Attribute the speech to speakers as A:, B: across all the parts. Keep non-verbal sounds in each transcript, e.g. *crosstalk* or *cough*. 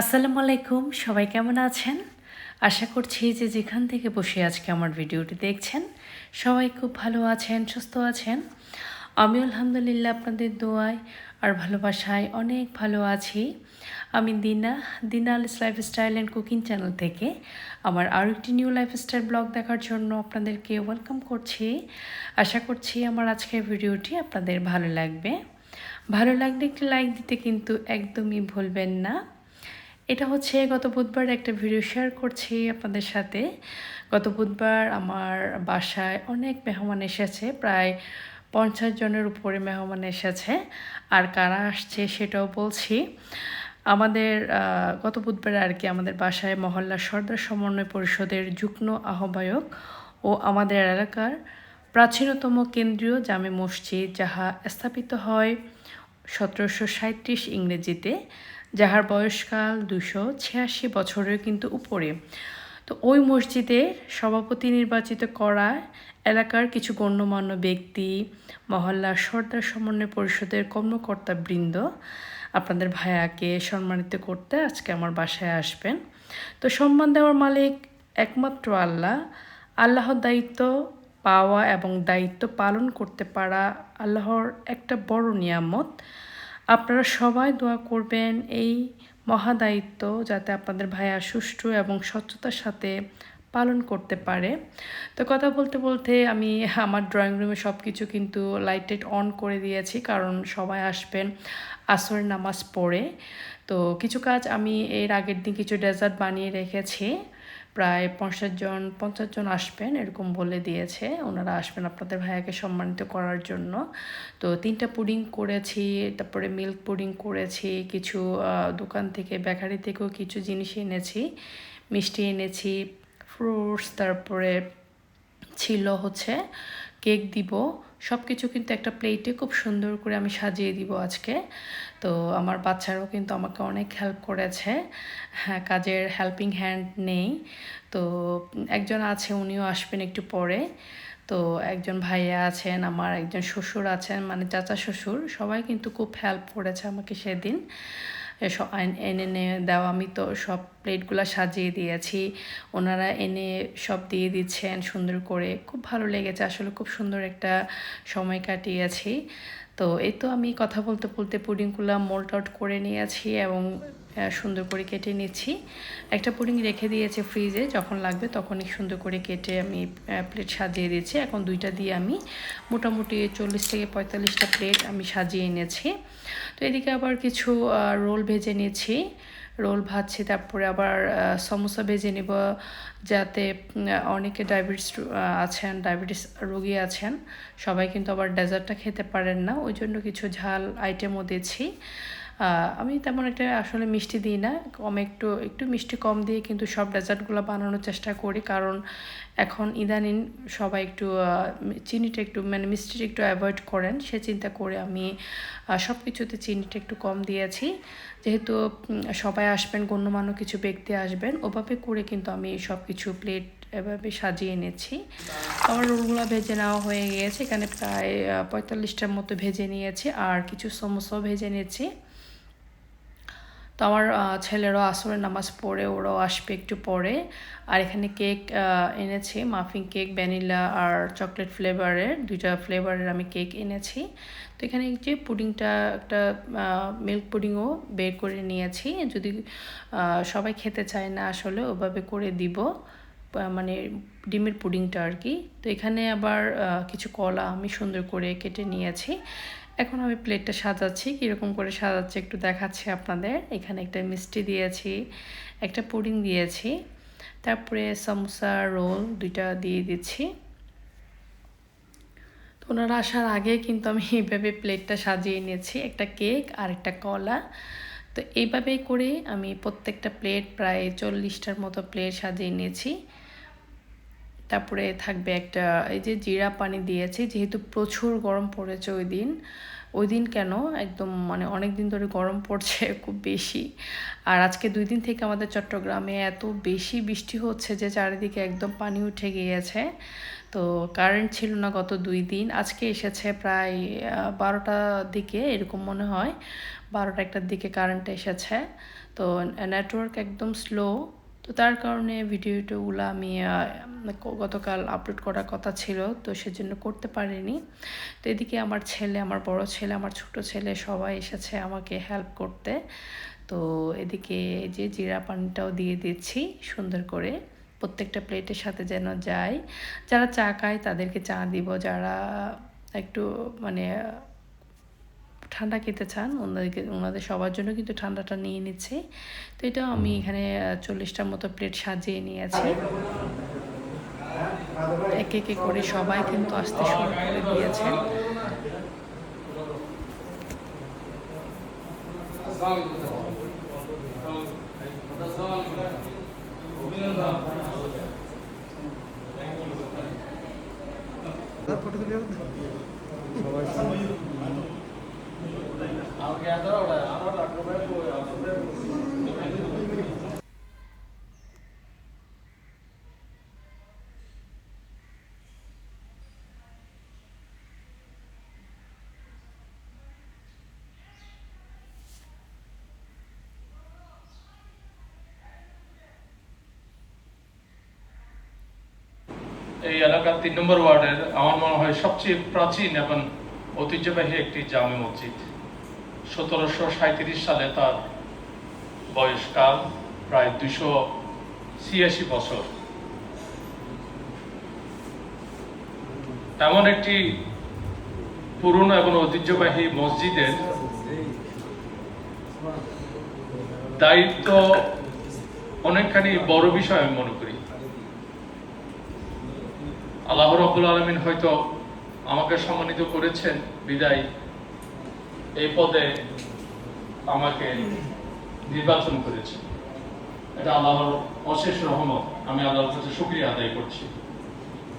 A: আসসালামু আলাইকুম, সবাই কেমন আছেন? আশা করছি যে যেখান থেকে বসে আজকে আমার ভিডিওটি দেখছেন, সবাই খুব ভালো আছেন, সুস্থ আছেন। আমি আলহামদুলিল্লাহ আপনাদের দোয়ায় আর ভালোবাসায় অনেক ভালো আছি। আমি দিনা দিনাল লাইফস্টাইল অ্যান্ড কুকিং চ্যানেল থেকে আমার আরও একটি নিউ লাইফস্টাইল ব্লগ দেখার জন্য আপনাদেরকে ওয়েলকাম করছি। আশা করছি আমার আজকের ভিডিওটি আপনাদের ভালো লাগবে। ভালো লাগলে একটি লাইক দিতে কিন্তু একদমই ভুলবেন না। এটা হচ্ছে গত বুধবার একটা ভিডিও শেয়ার করছি আপনাদের সাথে। গত বুধবার আমার বাসায় অনেক মেহমান এসেছে, প্রায় পঞ্চাশ জনের উপরে মেহমান এসেছে। আর কারা আসছে সেটাও বলছি। আমাদের গত বুধবার আর কি আমাদের বাসায় মহল্লা সর্দার সমন্বয় পরিষদের যুগ্ম আহ্বায়ক ও আমাদের এলাকার প্রাচীনতম কেন্দ্রীয় জামে মসজিদ, যাহা স্থাপিত হয় সতেরোশো সাঁত্রিশ ইংরেজিতে। যাহার বয়সকাল দুশো ছিয়াশি বছরের কিন্তু উপরে। তো ওই মসজিদের সভাপতি নির্বাচিত করা এলাকার কিছু গণ্যমান্য ব্যক্তি, মহল্লা সর্দার সমন্বয় পরিষদের কর্মকর্তা বৃন্দ আপনাদের ভাইয়াকে সম্মানিত করতে আজকে আমার বাসায় আসবেন। তো সম্মান দেওয়ার মালিক একমাত্র আল্লাহ। আল্লাহর দায়িত্ব পাওয়া এবং দায়িত্ব পালন করতে পারা আল্লাহর একটা বড় নিয়ামত। আপনারা সবাই দোয়া করবেন এই মহাদায়িত্ব যাতে আপনাদের ভাইয়া সুষ্ঠু এবং স্বচ্ছতার সাথে পালন করতে পারে। তো কথা বলতে বলতে আমি আমার ড্রয়িং রুমে সব কিছু কিন্তু লাইটেড অন করে দিয়েছি, কারণ সবাই আসবেন আসরের নামাজ পড়ে। তো কিছু কাজ আমি এর আগের দিন কিছু ডেজার্ট বানিয়ে রেখেছি। প্রায় পঞ্চাশ জন পঞ্চাশ জন আসবেন এরকম বলে দিয়েছে। ওনারা আসবেন আপনাদের ভাইয়াকে সম্মানিত করার জন্য। তো তিনটা পুডিং করেছি, তারপরে মিল্ক পুডিং করেছি, কিছু দোকান থেকে, বেকারি থেকেও কিছু জিনিস এনেছি, মিষ্টি এনেছি, ফ্রুটস, তারপরে ছিল হচ্ছে কেক দিব। সব কিছু কিন্তু একটা প্লেটে খুব সুন্দর করে আমি সাজিয়ে দিব আজকে। তো আমার বাচ্চারাও কিন্তু আমাকে অনেক হেল্প করেছে। হ্যাঁ কাজের হেল্পিং হ্যান্ড নেই। তো একজন আছে, উনিও আসবেন একটু পরে। তো একজন ভাইয়া আছেন, আমার একজন শ্বশুর আছেন মানে চাচা শ্বশুর, সবাই কিন্তু খুব হেল্প করেছে আমাকে সেদিন। এনে দেওয়া, আমি তো সব প্লেটগুলো সাজিয়ে দিয়েছি। ওনারা এনে সব দিয়ে দিচ্ছেন সুন্দর করে। খুব ভালো লেগেছে, আসলে খুব সুন্দর একটা সময় কাটিয়েছি। তো এই তো আমি কথা বলতে বলতে পুডিংগুলো মোল্ট আউট করে নিয়েছি এবং সুন্দর করে কেটে নিচ্ছি। একটা পুডিং রেখে দিয়েছে ফ্রিজে যখন লাগবে তখনই সুন্দর করে কেটে আমি প্লেট সাজিয়ে দিয়েছি। এখন দুইটা দিয়ে আমি মোটামুটি চল্লিশ থেকে পঁয়তাল্লিশটা প্লেট আমি সাজিয়ে এনেছি। তো এদিকে আবার কিছু রোল ভেজে নিয়েছি রোল ভাজছি, তারপরে আবার সমোসা ভেজে নেব যাতে অনেকে ডায়াবেটিস আছেন, ডায়াবেটিস রোগী আছেন। সবাই কিন্তু আবার ডেজার্টটা খেতে পারেন না, ওই জন্য কিছু ঝাল আইটেমও দিয়েছি আমি তেমন একটা আসলে মিষ্টি দিই না। কম একটু একটু মিষ্টি কম দিয়ে কিন্তু সব ডেজার্টগুলো বানানোর চেষ্টা করি। কারণ এখন ইদানিং সবাই একটু চিনিটা একটু মানে মিষ্টিটা একটু অ্যাভয়েড করেন। সে চিন্তা করে আমি সব কিছুতে চিনিটা একটু কম দিয়েছি। যেহেতু সবাই আসবেন, গণ্যমান্য কিছু ব্যক্তি আসবেন, ওভাবে করে কিন্তু আমি সব কিছু প্লেট এভাবে সাজিয়ে এনেছি। আমার রোলগুলো ভেজে নেওয়া হয়ে গিয়েছে। এখানে প্রায় পঁয়তাল্লিশটার মতো ভেজে নিয়েছি। আর কিছু সমোসাও ভেজে নিয়েছি। তো আমার ছেলেরাও আসরের নামাজ পড়ে, ওরাও আসবে একটু পরে। আর এখানে কেক এনেছি মাফিং কেক ভ্যানিলা আর চকলেট ফ্লেভারের দুইটা ফ্লেভারের আমি কেক এনেছি। তো এখানে যে পুডিংটা, একটা মিল্ক পুডিংও বের করে নিয়েছি। যদি সবাই খেতে চায় না আসলে ওভাবে করে দিব মানে ডিমের পুডিংটা আর কি। তো এখানে আবার কিছু কলা আমি সুন্দর করে কেটে নিয়েছি। এখন আমি প্লেটটা সাজাচ্ছি, কীরকম করে সাজাচ্ছি একটু দেখাচ্ছি আপনাদের। এখানে একটা মিষ্টি দিয়েছি, একটা পুডিং দিয়েছি, তারপরে সমোসা রোল দুইটা দিয়ে দিচ্ছি। তো ওনারা আসার আগে কিন্তু আমি এইভাবে প্লেটটা সাজিয়ে নিয়েছি, একটা কেক আর একটা কলা। তো এইভাবেই করে আমি প্রত্যেকটা প্লেট প্রায় চল্লিশটার মতো প্লেট সাজিয়ে নিয়েছি। তারপরে থাকবে একটা, এই যে জিরা পানি দিয়েছি, যেহেতু প্রচুর গরম পড়েছে ওই দিন ওই দিন কেন একদম মানে অনেক দিন ধরে গরম পড়ছে *laughs* খুব বেশি। আর আজকে দুই দিন থেকে আমাদের চট্টগ্রামে এত বেশি বৃষ্টি হচ্ছে যে চারিদিকে একদম পানি উঠে গিয়েছে। তো কারেন্ট ছিল না গত দুই দিন, আজকে এসেছে প্রায় বারোটার দিকে এরকম মনে হয়, বারোটা একটার দিকে কারেন্ট এসেছে। তো নেটওয়ার্ক একদম স্লো তো তার কারণে ভিডিওগুলো আমি গতকাল আপলোড করার কথা ছিল, তো সেজন্য করতে পারিনি। তো এদিকে আমার ছেলে, আমার বড় ছেলে, আমার ছোট ছেলে সবাই এসেছে আমাকে হেল্প করতে। তো এদিকে যে জিরা পানিটাও দিয়ে দিচ্ছি সুন্দর করে। প্রত্যেকটা প্লেটের সাথে যেন যায়। যারা চা খায় তাদেরকে চা দিব, যারা একটু মানে ঠান্ডা খেতে চান ওনাদেরকে ওনাদের সবার জন্য কিন্তু ঠান্ডাটা নিয়ে নিচ্ছে। তো এটাও আমি এখানে চল্লিশটার মতো প্লেট সাজিয়ে নিয়েছি। এক একে করে সবাই কিন্তু আসতে শুরু করে দিয়েছেন
B: এই এলাকার তিন নম্বর ওয়ার্ডের আমার মনে হয় সবচেয়ে প্রাচীন এবং ঐতিহ্যবাহী একটি জামে মসজিদ। সতেরোশো সাঁত্রিশ সালে তার বয়সকাল প্রায় দুশো ছিয়াশি বছর। এমন একটি পুরনো এবং ঐতিহ্যবাহী মসজিদের দায়িত্ব অনেকখানি বড় বিষয় আমি মনে করি। আল্লাহ রব্বুল আলমিন হয়তো আমাকে সম্মানিত করেছেন বিদায় এই পদে আমাকে নির্বাচন করেছে। এটা আল্লাহর অশেষ রহমত। আমি আল্লাহর কাছে শুক্রিয়া আদায় করছি।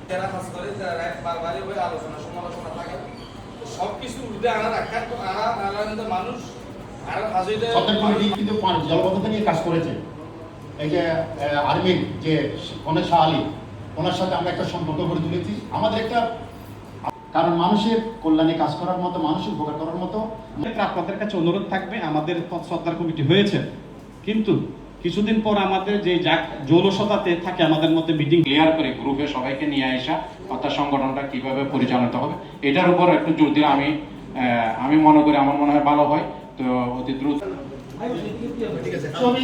C: যারা কাজ করে যারা বারবারই ওই আলোচনা সমালোচনা থাকে তো সবকিছু উল্টে আনা রাখা তো আনা আনা মানুষ আর হাজিরে
D: কিন্তু পানি জলবদ্ধতা নিয়ে কাজ করেছে। এই যে আর্মির যে শাহ আলী ওনার সাথে আমরা একটা সম্পর্ক গড়ে তুলেছি। আমাদের একটা কারণ মানুষের কল্যাণে কাজ করার মতো মানুষের উপকার করার মতো।
E: আপনাদের কাছে অনুরোধ থাকবে আমাদের সরকার কমিটি হয়েছে। কিন্তু কিছুদিন পর আমাদের যে যাক জৌলসতাতে থাকে আমাদের মধ্যে মিটিং ক্লিয়ার করে গ্রুপে সবাইকে নিয়ে আসা অর্থাৎ সংগঠনটা কীভাবে পরিচালিত হবে এটার উপর একটু জোর দিলে আমি আহ, আমি মনে করি আমার মনে হয় ভালো হয়। তো অতি দ্রুত
D: ছবি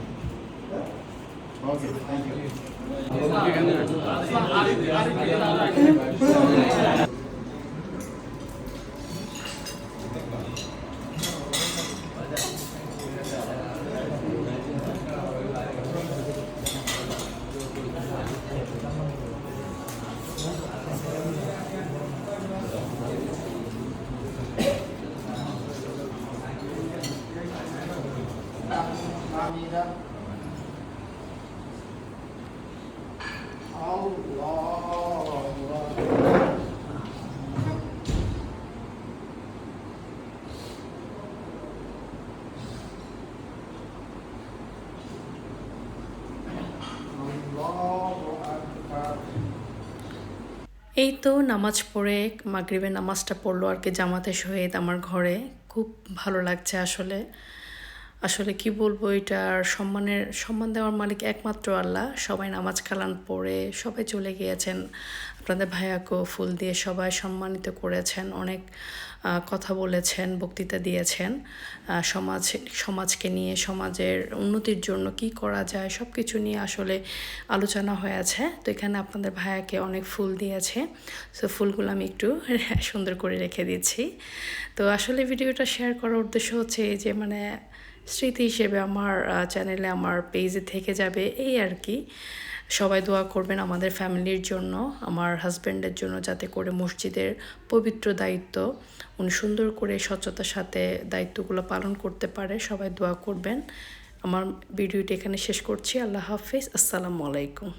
D: ఓకే థ్యాంక్ యూ
A: এই তো নামাজ পড়ে মাগরিবের নামাজটা পড়ল আর কি জামাতে শহীদ আমার ঘরে। খুব ভালো লাগছে আসলে। আসলে কি বলব, এটার সম্মানের, সম্মান দেওয়ার মালিক একমাত্র আল্লাহ। সবাই নামাজ কালাম পড়ে সবাই চলে গিয়েছেন। আপনাদের ভাইয়াকেও ফুল দিয়ে সবাই সম্মানিত করেছেন, অনেক কথা বলেছেন, বক্তৃতা দিয়েছেন। সমাজ, সমাজকে নিয়ে, সমাজের উন্নতির জন্য কি করা যায় সব কিছু নিয়ে আসলে আলোচনা হয়েছে। তো এখানে আপনাদের ভাইয়াকে অনেক ফুল দিয়েছে। সো ফুলগুলো আমি একটু *laughs* সুন্দর করে রেখে দিচ্ছি। তো আসলে ভিডিওটা শেয়ার করার উদ্দেশ্য হচ্ছে এই যে মানে স্মৃতি হিসেবে আমার চ্যানেলে আমার পেজে থেকে যাবে, এই আর কি। সবাই দোয়া করবেন আমাদের ফ্যামিলির জন্য, আমার হাজব্যান্ডের জন্য, যাতে করে মসজিদের পবিত্র দায়িত্ব উনি সুন্দর করে স্বচ্ছতার সাথে দায়িত্বগুলো পালন করতে পারে, সবাই দোয়া করবেন। আমার ভিডিওটি এখানে শেষ করছি, আল্লাহ হাফিজ, আসসালামু আলাইকুম।